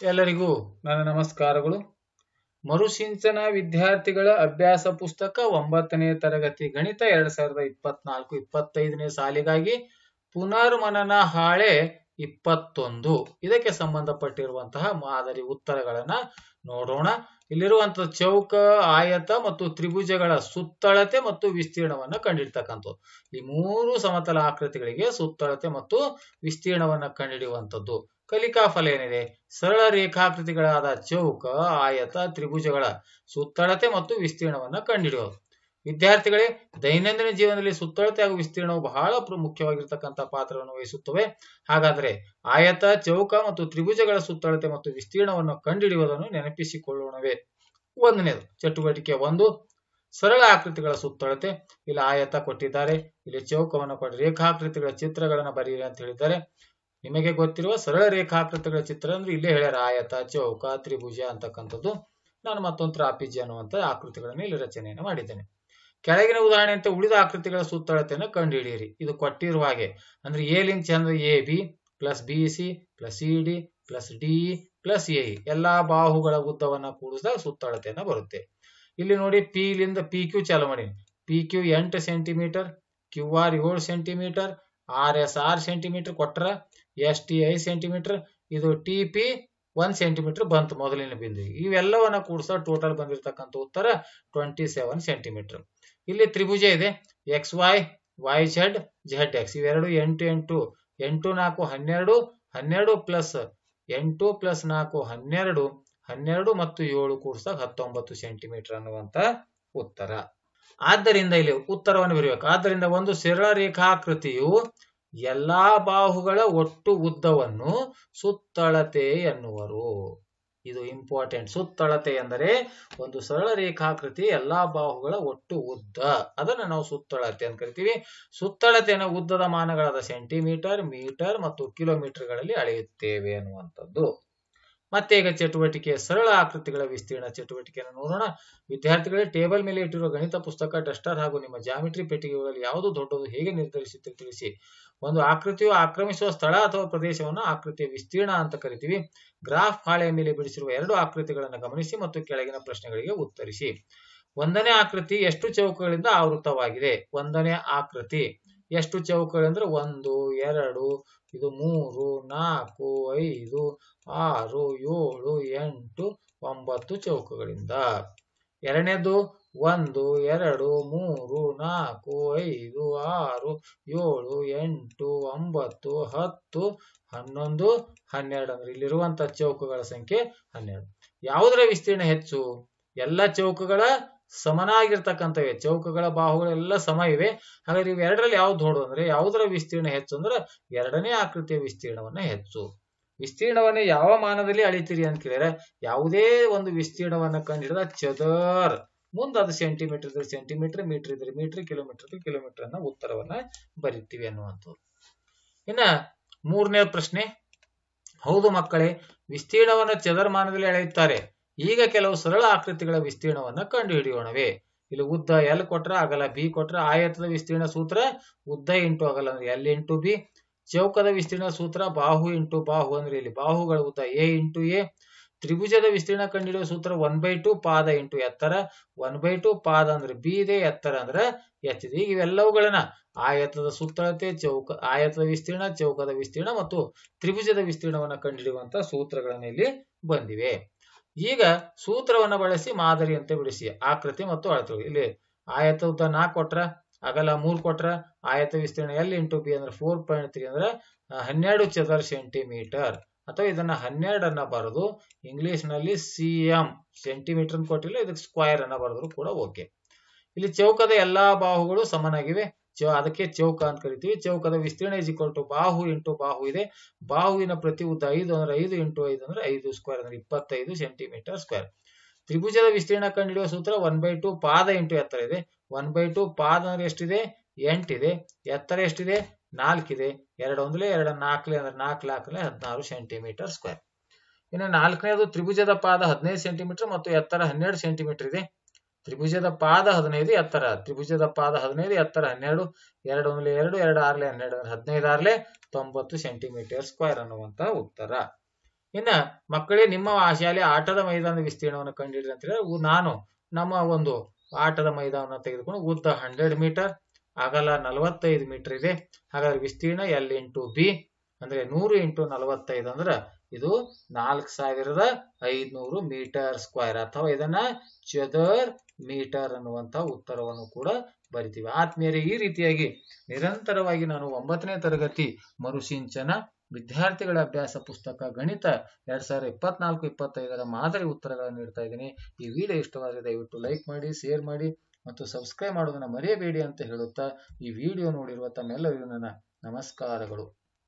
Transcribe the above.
ಎಲ್ಲರಿಗೂ ನನ್ನ ನಮಸ್ಕಾರಗಳು. ಮರುಸಿಂಚನ ವಿದ್ಯಾರ್ಥಿಗಳ ಅಭ್ಯಾಸ ಪುಸ್ತಕ ಒಂಬತ್ತನೇ ತರಗತಿ ಗಣಿತ ಎರಡ್ ಸಾವಿರದ ಇಪ್ಪತ್ನಾಲ್ಕು ಇಪ್ಪತ್ತೈದನೇ ಸಾಲಿಗಾಗಿ ಪುನರ್ಮನನ ಹಾಳೆ ಇಪ್ಪತ್ತೊಂದು. ಇದಕ್ಕೆ ಸಂಬಂಧಪಟ್ಟಿರುವಂತಹ ಮಾದರಿ ಉತ್ತರಗಳನ್ನ ನೋಡೋಣ. ಇಲ್ಲಿರುವಂತಹ ಚೌಕ, ಆಯತ ಮತ್ತು ತ್ರಿಭುಜಗಳ ಸುತ್ತಳತೆ ಮತ್ತು ವಿಸ್ತೀರ್ಣವನ್ನು ಕಂಡಿಡ್ತಕ್ಕಂಥದ್ದು. ಈ ಮೂರು ಸಮತಲ ಆಕೃತಿಗಳಿಗೆ ಸುತ್ತಳತೆ ಮತ್ತು ವಿಸ್ತೀರ್ಣವನ್ನ ಕಂಡುಹಿಡಿಯುವಂಥದ್ದು ಕಲಿಕಾ ಫಲ ಏನಿದೆ ಸರಳ ರೇಖಾಕೃತಿಗಳಾದ ಚೌಕ, ಆಯತ, ತ್ರಿಭುಜಗಳ ಸುತ್ತಳತೆ ಮತ್ತು ವಿಸ್ತೀರ್ಣವನ್ನ ಕಂಡುಹಿಡಿಯೋದು ವಿದ್ಯಾರ್ಥಿಗಳೇ, ದೈನಂದಿನ ಜೀವನದಲ್ಲಿ ಸುತ್ತಳತೆ ಹಾಗೂ ವಿಸ್ತೀರ್ಣವು ಬಹಳ ಮುಖ್ಯವಾಗಿರ್ತಕ್ಕಂಥ ಪಾತ್ರವನ್ನು ವಹಿಸುತ್ತವೆ. ಹಾಗಾದರೆ ಆಯತ, ಚೌಕ ಮತ್ತು ತ್ರಿಭುಜಗಳ ಸುತ್ತಳತೆ ಮತ್ತು ವಿಸ್ತೀರ್ಣವನ್ನು ಕಂಡುಹಿಡಿಯುವುದನ್ನು ನೆನಪಿಸಿಕೊಳ್ಳೋಣವೇ. ಒಂದನೇದು, ಚಟುವಟಿಕೆ ಒಂದು. ಸರಳ ಆಕೃತಿಗಳ ಸುತ್ತಳತೆ. ಇಲ್ಲಿ ಆಯತ ಕೊಟ್ಟಿದ್ದಾರೆ. ಇಲ್ಲಿ ಚೌಕವನ್ನು ಕೊಟ್ಟು ರೇಖಾಕೃತಿಗಳ ಚಿತ್ರಗಳನ್ನು ಬರೆಯಿರಿ ಅಂತ ಹೇಳಿದ್ದಾರೆ. ನಿಮಗೆ ಗೊತ್ತಿರುವ ಸರಳ ರೇಖಾಕೃತಿಗಳ ಚಿತ್ರ ಅಂದ್ರೆ ಇಲ್ಲೇ ಹೇಳ್ಯಾರ, ಆಯತ, ಚೌಕ, ತ್ರಿಭುಜ ಅಂತಕ್ಕಂಥದ್ದು. ನಾನು ಮತ್ತೊಂದು ತ್ರಾಪಿಜಿ ಅನ್ನುವಂಥ ಆಕೃತಿಗಳನ್ನು ಇಲ್ಲಿ ರಚನೆಯನ್ನು ಮಾಡಿದ್ದೇನೆ. ಕೆಳಗಿನ ಉದಾಹರಣೆಯಂತೆ ಉಳಿದ ಆಕೃತಿಗಳ ಸುತ್ತಳತೆಯನ್ನು ಕಂಡುಹಿಡಿಯಿರಿ. ಇದು ಕೊಟ್ಟಿರುವ ಹಾಗೆ, ಅಂದ್ರೆ ಎ ಲಿಂಚ್ ಅಂದ್ರೆ A B plus B C plus C D plus D plus A ಎಲ್ಲಾ ಬಾಹುಗಳ ಉದ್ದವನ್ನ ಕೂಡಿಸಿದಾಗ ಸುತ್ತಳತೆಯನ್ನು ಬರುತ್ತೆ. ಇಲ್ಲಿ ನೋಡಿ ಪಿ ಲಿಂದ ಪಿ ಕ್ಯೂ ಚಾಲು ಮಾಡಿ. ಪಿ ಕ್ಯೂ ಎಂಟು ಸೆಂಟಿಮೀಟರ್ ಕ್ಯೂ ಆರ್ ಏಳು centimetre R S R centimetre ಕೊಟ್ರ, ಎಸ್ ಟಿ ಐ ಸೆಂಟಿಮೀಟರ್ ಇದು ಟಿ ಪಿ ಒನ್ ಸೆಂಟಿಮೀಟರ್ ಬಂತು ಮೊದಲಿನ ಬಿಂದು. ಇವೆಲ್ಲವನ್ನ ಕೂಡಿಸ ಟೋಟಲ್ ಬಂದಿರತಕ್ಕಂಥ ಉತ್ತರ ಟ್ವೆಂಟಿ ಸೆವೆನ್ ಸೆಂಟಿಮೀಟರ್ ಇಲ್ಲಿ ತ್ರಿಭುಜ ಇದೆ X Y Y Z Z X ಇವೆರಡು ಎಂಟು ಎಂಟು ಎಂಟು ನಾಲ್ಕು ಹನ್ನೆರಡು ಹನ್ನೆರಡು ಪ್ಲಸ್ ಎಂಟು ಪ್ಲಸ್ ನಾಲ್ಕು ಹನ್ನೆರಡು ಹನ್ನೆರಡು ಮತ್ತು ಏಳು ಕೂಡಿಸಾಗ ಹತ್ತೊಂಬತ್ತು ಸೆಂಟಿಮೀಟರ್ ಅನ್ನುವಂತ ಉತ್ತರ. ಆದ್ದರಿಂದ ಇಲ್ಲಿ ಉತ್ತರವನ್ನು ಬರೆಯಬೇಕು ಆದ್ದರಿಂದ ಒಂದು ಸರಳ ರೇಖಾಕೃತಿಯು ಎಲ್ಲಾ ಬಾಹುಗಳ ಒಟ್ಟು ಉದ್ದವನ್ನು ಸುತ್ತಳತೆ ಎನ್ನುವರು. ಇದು ಇಂಪಾರ್ಟೆಂಟ್ ಸುತ್ತಳತೆ ಎಂದರೆ ಒಂದು ಸರಳ ರೇಖಾಕೃತಿ ಎಲ್ಲಾ ಬಾಹುಗಳ ಒಟ್ಟು ಉದ್ದ. ಅದನ್ನು ನಾವು ಸುತ್ತಳತೆ ಅಂತ ಕರಿತೀವಿ. ಸುತ್ತಳತೆಯನ್ನು ಉದ್ದದ ಮಾನಗಳಾದ ಸೆಂಟಿಮೀಟರ್ ಮೀಟರ್ ಮತ್ತು ಕಿಲೋಮೀಟರ್ಗಳಲ್ಲಿ ಅಳೆಯುತ್ತೇವೆ ಅನ್ನುವಂಥದ್ದು ಮತ್ತೆ ಈಗ ಚಟುವಟಿಕೆ, ಸರಳ ಆಕೃತಿಗಳ ವಿಸ್ತೀರ್ಣ ಚಟುವಟಿಕೆಯನ್ನು ನೋಡೋಣ. ವಿದ್ಯಾರ್ಥಿಗಳೇ, ಟೇಬಲ್ ಮೇಲೆ ಇಟ್ಟಿರುವ ಗಣಿತ ಪುಸ್ತಕ, ಡಸ್ಟರ್ ಹಾಗೂ ನಿಮ್ಮ ಜಾಮಿಟ್ರಿ ಪೆಟ್ಟಿಗೆಗಳಲ್ಲಿ ಯಾವುದು ದೊಡ್ಡದು ಹೇಗೆ ನಿರ್ಧರಿಸುತ್ತೆ ತಿಳಿಸಿ. ಒಂದು ಆಕೃತಿಯು ಆಕ್ರಮಿಸುವ ಸ್ಥಳ ಅಥವಾ ಪ್ರದೇಶವನ್ನು ಆಕೃತಿಯ ವಿಸ್ತೀರ್ಣ ಅಂತ ಕರಿತೀವಿ. ಗ್ರಾಫ್ ಹಾಳೆಯ ಮೇಲೆ ಬಿಡಿಸಿರುವ ಎರಡು ಆಕೃತಿಗಳನ್ನು ಗಮನಿಸಿ ಮತ್ತು ಕೆಳಗಿನ ಪ್ರಶ್ನೆಗಳಿಗೆ ಉತ್ತರಿಸಿ. ಒಂದನೇ ಆಕೃತಿ ಎಷ್ಟು ಚೌಕಗಳಿಂದ ಆವೃತವಾಗಿದೆ ಒಂದನೇ ಆಕೃತಿ. ಎಷ್ಟು ಚೌಕಗಳಂದ್ರೆ ಒಂದು, ಎರಡು, ಇದು ಮೂರು, ನಾಲ್ಕು, ಐದು, ಆರು, ಏಳು, ಎಂಟು, ಒಂಬತ್ತು ಚೌಕಗಳಿಂದ. ಎರಡನೇದು, ಒಂದು, ಎರಡು, ಮೂರು, ನಾಲ್ಕು, ಐದು, ಆರು, ಏಳು, ಎಂಟು, ಒಂಬತ್ತು, ಹತ್ತು, ಹನ್ನೊಂದು, ಹನ್ನೆರಡು ಅಂದ್ರೆ ಇಲ್ಲಿರುವಂತ ಚೌಕಗಳ ಸಂಖ್ಯೆ ಹನ್ನೆರಡು. ಯಾವುದರ ವಿಸ್ತೀರ್ಣ ಹೆಚ್ಚು? ಎಲ್ಲ ಚೌಕಗಳ ಸಮನಾಗಿರ್ತಕ್ಕಂಥವೆ ಚೌಕಗಳ ಬಾಹುಗಳೆಲ್ಲ ಸಮ ಇವೆ. ಹಾಗಾದ್ರೆ ಇವೆರಡರಲ್ಲಿ ಯಾವ್ದು ದೊಡ್ಡದು ಅಂದ್ರೆ, ಯಾವುದರ ವಿಸ್ತೀರ್ಣ ಹೆಚ್ಚು ಅಂದ್ರೆ ಎರಡನೇ ಆಕೃತಿಯ ವಿಸ್ತೀರ್ಣವನ್ನ ಹೆಚ್ಚು. ವಿಸ್ತೀರ್ಣವನ್ನ ಯಾವ ಮಾನದಲ್ಲಿ ಅಳಿತೀರಿ ಅಂತ ಕೇಳಿದ್ರೆ, ಯಾವುದೇ ಒಂದು ವಿಸ್ತೀರ್ಣವನ್ನ ಕಂಡಿಡಿದ ಚದರ್. ಮುಂದೆ ಅದು ಸೆಂಟಿಮೀಟರ್ ಇದ್ರೆ ಸೆಂಟಿಮೀಟರ್ ಮೀಟರ್ ಇದ್ರೆ ಮೀಟರ್ ಕಿಲೋಮೀಟರ್ ಕಿಲೋಮೀಟರ್ ಅನ್ನ ಉತ್ತರವನ್ನ ಬರಿತೀವಿ ಅನ್ನುವಂಥದ್ದು. ಇನ್ನ ಮೂರನೇ ಪ್ರಶ್ನೆ, ಹೌದು ಮಕ್ಕಳೇ, ವಿಸ್ತೀರ್ಣವನ್ನ ಚದರ್ಮಾನದಲ್ಲಿ ಅಳೆಯುತ್ತಾರೆ. ಈಗ ಕೆಲವು ಸರಳ ಆಕೃತಿಗಳ ವಿಸ್ತೀರ್ಣವನ್ನು ಕಂಡುಹಿಡಿಯೋಣವೇ. ಇಲ್ಲಿ ಉದ್ದ ಎಲ್ ಕೊಟ್ರ ಅಗಲ ಬಿ ಕೊಟ್ರ ಆಯತದ ವಿಸ್ತೀರ್ಣ ಸೂತ್ರ, ಉದ್ದ ಇಂಟು ಅಗಲ ಅಂದ್ರೆ ಎಲ್ ಇಂಟು ಬಿ ಚೌಕದ ವಿಸ್ತೀರ್ಣ ಸೂತ್ರ ಬಾಹು ಇಂಟು ಬಾಹು ಅಂದ್ರೆ ಇಲ್ಲಿ ಬಾಹುಗಳ ಉದ್ದ ಎ ಇಂಟು ಎ ತ್ರಿಭುಜದ ವಿಸ್ತೀರ್ಣ ಕಂಡುಹಿಡಿಯುವ ಸೂತ್ರ ಒನ್ ಬೈ ಟು ಪಾದ ಇಂಟು ಎತ್ತರ ಒನ್ ಬೈ ಟು ಪಾದ ಅಂದ್ರೆ ಬಿ ಇದೆ, ಎತ್ತರ ಅಂದ್ರೆ ಎಚ್ ಇದೆ. ಈಗ ಇವೆಲ್ಲವುಗಳನ್ನ ಆಯತದ ಸುತ್ತಳತೆ, ಚೌಕ, ಆಯತದ ವಿಸ್ತೀರ್ಣ, ಚೌಕದ ವಿಸ್ತೀರ್ಣ ಮತ್ತು ತ್ರಿಭುಜದ ವಿಸ್ತೀರ್ಣವನ್ನು ಕಂಡುಹಿಡಿಯುವಂತ ಸೂತ್ರಗಳನ್ನ ಇಲ್ಲಿ ಬಂದಿವೆ. ಈಗ ಸೂತ್ರವನ್ನು ಬಳಸಿ ಮಾದರಿಯಂತೆ ಬಿಡಿಸಿ. ಆಕೃತಿ ಮತ್ತು ಅಳತೆಗಳು ಇಲ್ಲಿ ಆಯತ ಉದ್ದ ನಾಲ್ಕು ಕೊಟ್ರ, ಅಗಲ ಮೂರು ಕೊಟ್ರ, ಆಯತ ವಿಸ್ತೀರ್ಣ ಎಲ್ ಇಂಟು ಬಿ ಅಂದ್ರೆ ಫೋರ್ ಪಾಯಿಂಟ್ ತ್ರೀ ಅಂದ್ರೆ ಹನ್ನೆರಡು ಚದರ ಸೆಂಟಿಮೀಟರ್ ಅಥವಾ ಇದನ್ನ ಹನ್ನೆರಡನ್ನ ಬರೆದು ಇಂಗ್ಲಿಷ್ನಲ್ಲಿ ಸಿ ಎಂ ಸೆಂಟಿಮೀಟರ್ ಕೊಟ್ಟಿಲ್ಲ, ಇದಕ್ಕೆ ಸ್ಕ್ವೈರ್ ಅನ್ನ ಬರೆದ್ರು ಕೂಡ ಓಕೆ ಇಲ್ಲಿ ಚೌಕದ ಎಲ್ಲಾ ಬಾಹುಗಳು ಸಮನಾಗಿವೆ. ಅದಕ್ಕೆ ಚೌಕ ಅಂತ ಕರಿತೀವಿ. ಚೌಕದ ವಿಸ್ತೀರ್ಣ ಇಸ್ ಈಕ್ವಲ್ ಟು ಬಾಹು ಇಂಟು ಬಾಹು ಇದೆ. ಬಾಹುವಿನ ಪ್ರತಿ ಉದ್ದ ಐದು ಅಂದ್ರೆ ಐದು ಇಂಟು ಐದು ಅಂದ್ರೆ ಐದು ಸ್ಕ್ವೇರ್ ಅಂದ್ರೆ ಇಪ್ಪತ್ತೈದು ಸೆಂಟಿಮೀಟರ್ ಸ್ಕ್ವೇರ್ ತ್ರಿಭುಜದ ವಿಸ್ತೀರ್ಣ ಕಂಡುಹಿಡಿಯುವ ಸೂತ್ರ ಒನ್ ಬೈ ಟು ಪಾದ ಇಂಟು ಎತ್ತರ ಇದೆ. ಒನ್ ಬೈ ಟು ಪಾದ ಅಂದ್ರೆ ಎಷ್ಟಿದೆ? ಎಂಟಿದೆ ಎತ್ತರ ಎಷ್ಟಿದೆ? ನಾಲ್ಕಿದೆ ಎರಡು ಒಂದ್ಲೆ, ಎರಡು ನಾಲ್ಕಲೆ ಅಂದ್ರೆ ನಾಲ್ಕು ನಾಲ್ಕಲೆ ಹದಿನಾರು ಸೆಂಟಿಮೀಟರ್ ಸ್ಕ್ವೇರ್ ಇನ್ನು ನಾಲ್ಕನೇದು ತ್ರಿಭುಜದ ಪಾದ ಹದಿನೈದು ಸೆಂಟಿಮೀಟರ್ ಮತ್ತು ಎತ್ತರ ಹನ್ನೆರಡು ಸೆಂಟಿಮೀಟರ್ ಇದೆ. ತ್ರಿಭುಜದ ಪಾದ ಹದಿನೈದು, ಎತ್ತರ. ತ್ರಿಭುಜದ ಪಾದ ಹದಿನೈದು, ಎತ್ತರ ಹನ್ನೆರಡು. ಎರಡು ಒಂದ್ಲೆ ಎರಡು ಎರಡು ಆರ್ಲೆ ಹನ್ನೆರಡು ಹದಿನೈದು ಆರ್ಲೆ ತೊಂಬತ್ತು ಸೆಂಟಿಮೀಟರ್ ಸ್ಕ್ವೇರ್ ಅನ್ನುವಂತಹ ಉತ್ತರ. ಇನ್ನ ಮಕ್ಕಳೇ, ನಿಮ್ಮ ಶಾಲೆ ಆಟದ ಮೈದಾನದ ವಿಸ್ತೀರ್ಣವನ್ನು ಕಂಡುಹಿಡಿರಿ ಅಂತ ಹೇಳಿದ್ರೆ ನಾನು ನಮ್ಮ ಒಂದು ಆಟದ ಮೈದಾನ ತೆಗೆದುಕೊಂಡು ಉದ್ದ ಹಂಡ್ರೆಡ್ ಮೀಟರ್, ಅಗಲ ನಲವತ್ತೈದು ಮೀಟರ್ ಇದೆ. ಹಾಗಾದ್ರೆ ವಿಸ್ತೀರ್ಣ ಎಲ್ ಇಂಟು ಬಿ ಅಂದ್ರೆ ನೂರು ಇಂಟು ನಲವತ್ತೈದು ಅಂದ್ರೆ ಇದು ನಾಲ್ಕು ಸಾವಿರದ ಐದ್ನೂರು ಮೀಟರ್ ಸ್ಕ್ವೇರ್ ಅಥವಾ ಇದನ್ನ ಚದರ್ ಮೀಟರ್ ಅನ್ನುವಂತ ಉತ್ತರವನ್ನು ಕೂಡ ಬರಿತೀವಿ. ಆತ್ಮೀಯರೇ, ಈ ರೀತಿಯಾಗಿ ನಿರಂತರವಾಗಿ ನಾನು ಒಂಬತ್ತನೇ ತರಗತಿ ಮರುಸಿಂಚನ, ವಿದ್ಯಾರ್ಥಿಗಳ ಅಭ್ಯಾಸ ಪುಸ್ತಕ, ಗಣಿತ ಎರಡ್ ಸಾವಿರದ ಇಪ್ಪತ್ನಾಲ್ಕು, ಇಪ್ಪತ್ತೈದರ ಮಾದರಿ ಉತ್ತರಗಳನ್ನು ನೀಡ್ತಾ ಇದ್ದೀನಿ. ಈ ವಿಡಿಯೋ ಇಷ್ಟವಾದರೆ ದಯವಿಟ್ಟು ಲೈಕ್ ಮಾಡಿ, ಶೇರ್ ಮಾಡಿ ಮತ್ತು ಸಬ್ಸ್ಕ್ರೈಬ್ ಮಾಡೋದನ್ನು ಮರೆಯಬೇಡಿ ಅಂತ ಹೇಳುತ್ತಾ ಈ ವಿಡಿಯೋ ನೋಡಿರುವ ತಮ್ಮೆಲ್ಲರಿಗೂ ನನ್ನ ನಮಸ್ಕಾರಗಳು.